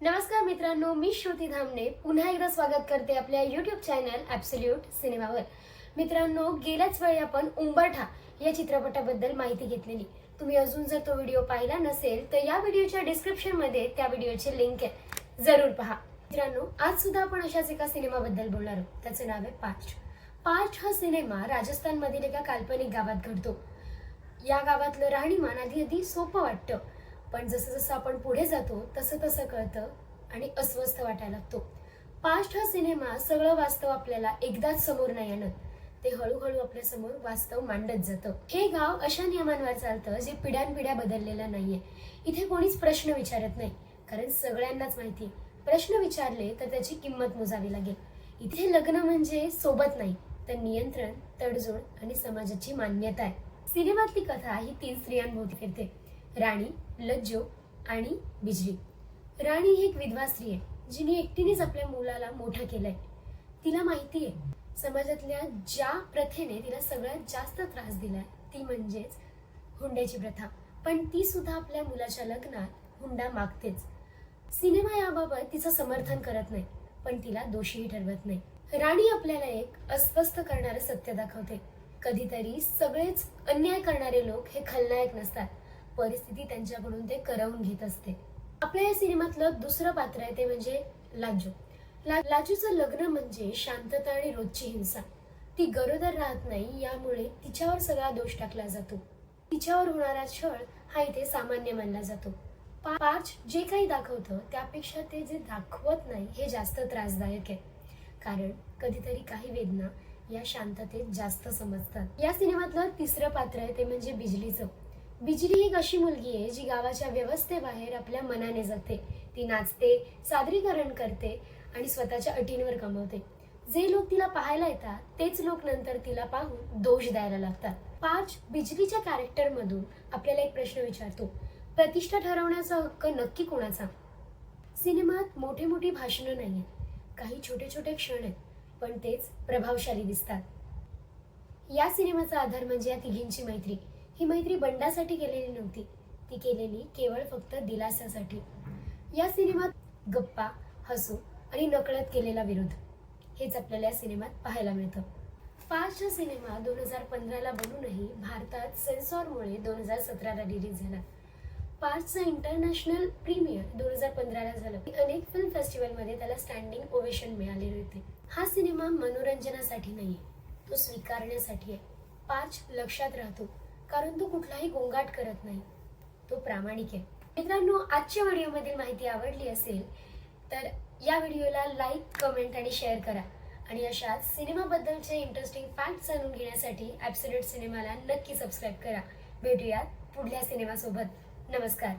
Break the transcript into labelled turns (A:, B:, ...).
A: नमस्कार मित्रांनो मी श्रुती धामणे. पुन्हा एकदा स्वागत करते आपल्या युट्यूब चॅनल ॲब्सोल्यूट सिनेमावर मित्रांनो गेल्याच वेळी आपण उंबरठा या चित्रपटाबद्दल माहिती घेतलेली. तुम्ही अजून जर तो व्हिडिओ पाहिला नसेल तर या व्हिडिओच्या डिस्क्रिप्शनमध्ये त्या व्हिडिओची लिंक आहे. जरूर पहा. मित्रांनो आज सुद्धा आपण अशाच एका सिनेमाबद्दल बोलणार आहोत. त्याचं नाव आहे पाच पाच हा सिनेमा राजस्थानमधील एका काल्पनिक गावात घडतो. या गावातलं राहणीमान आधी आधी सोपं वाटतं. पण जसं जसं आपण पुढे जातो तसं तसं कळतं आणि अस्वस्थ वाटायला लागतो. पास्ट हा सिनेमा सगळं वास्तव आपल्याला एकदाच समोर नाही आणत. ते हळूहळू आपल्यासमोर वास्तव मांडत जातं. हे गाव अशा नियमांवर चालतं जे पिढ्यानपिढ्या बदललेलं नाहीये. इथे कोणीच प्रश्न विचारत नाही. कारण सगळ्यांनाच माहिती प्रश्न विचारले तर त्याची किंमत मोजावी लागेल. इथे लग्न म्हणजे सोबत नाही तर नियंत्रण तडजोड आणि समाजाची मान्यता आहे. सिनेमातली कथा ही तीन स्त्रियांभोवती फिरते. राणी लज्जो आणि बिजली. राणी ही एक विधवा स्त्री आहे जिने एकटीनेच आपल्या मुलाला मोठं केलंय. तिला माहिती आहे समाजातल्या ज्या प्रथेने तिला सगळ्यात जास्त त्रास दिलाय ती म्हणजेच हुंड्याची प्रथा. पण ती सुद्धा आपल्या मुलाच्या लग्नात हुंडा मागतेच. सिनेमा याबाबत तिचं समर्थन करत नाही पण तिला दोषीही ठरवत नाही. राणी आपल्याला एक अस्वस्थ करणारं सत्य दाखवते. कधीतरी सगळेच अन्याय करणारे लोक हे खलनायक नसतात. परिस्थिती त्यांच्याकडून ते करवून घेत असते. आपल्या या सिनेमातलं दुसरं पात्र आहे ते म्हणजे लाजू. लाजूचं लग्न म्हणजे शांतता आणि रोजची हिंसा. ती गरोदर राहत नाही यामुळे तिच्यावर सगळा दोष टाकला जातो. तिच्यावर होणारा छळ हा इथे सामान्य मानला जातो. पाच जे काही दाखवतं त्यापेक्षा ते जे दाखवत नाही हे जास्त त्रासदायक आहे. कारण कधीतरी काही वेदना या शांततेत जास्त समजतात. या सिनेमातलं तिसरं पात्र आहे ते म्हणजे बिजलीचं. बिजली एक अशी मुलगी आहे जी गावाच्या व्यवस्थेबाहेर आपल्या मनाने जगते. ती नाचते सादरीकरण करते आणि स्वतःच्या अटींवर कमवते. जे लोक तिला पाहायला येतात तेच लोक नंतर तिला पाहून दोष द्यायला लागतात. पाच बिजलीच्या कॅरेक्टर मधून आपल्याला एक प्रश्न विचारतो. प्रतिष्ठा ठरवण्याचा हक्क नक्की कोणाचा? सिनेमात मोठी मोठी भाषणं नाहीये काही छोटे छोटे क्षण आहेत पण तेच प्रभावशाली दिसतात. या सिनेमाचा आधार म्हणजे या तिघींची मैत्री. ही मैत्री बंडासाठी केलेली नव्हती. ती केलेली केवळ फक्त दिलासासाठी. या सिनेमात गप्पा हसू आणि नकळत केलेला विरोध. हेच आपल्याला या सिनेमात पाहायला मिळतं. पाच सिनेमा दोन हजार पंधराला बनूनही भारतात सेन्सॉरमुळे दोन हजार सतराला रिलीज झाला. पाचचं इंटरनॅशनल प्रीमियर दोन हजार पंधराला झालं. अनेक फिल्म फेस्टिवलमध्ये त्याला स्टँडिंग ओवेशन मिळालेले होते हा सिनेमा मनोरंजनासाठी नाही तो स्वीकारण्यासाठी आहे. पाच लक्षात राहतो. कारण तो कुठलाही गोंगाट करत नाही. तो प्रामाणिक आहे. मित्रांनो आजच्या व्हिडिओमधील माहिती आवडली असेल तर या व्हिडिओला लाईक कमेंट आणि शेअर करा. आणि अशाच सिनेमाबद्दलचे इंटरेस्टिंग फॅक्ट जाणून घेण्यासाठी ॲब्सोल्यूट सिनेमाला नक्की सबस्क्राईब करा. भेटूयात पुढल्या सिनेमासोबत नमस्कार.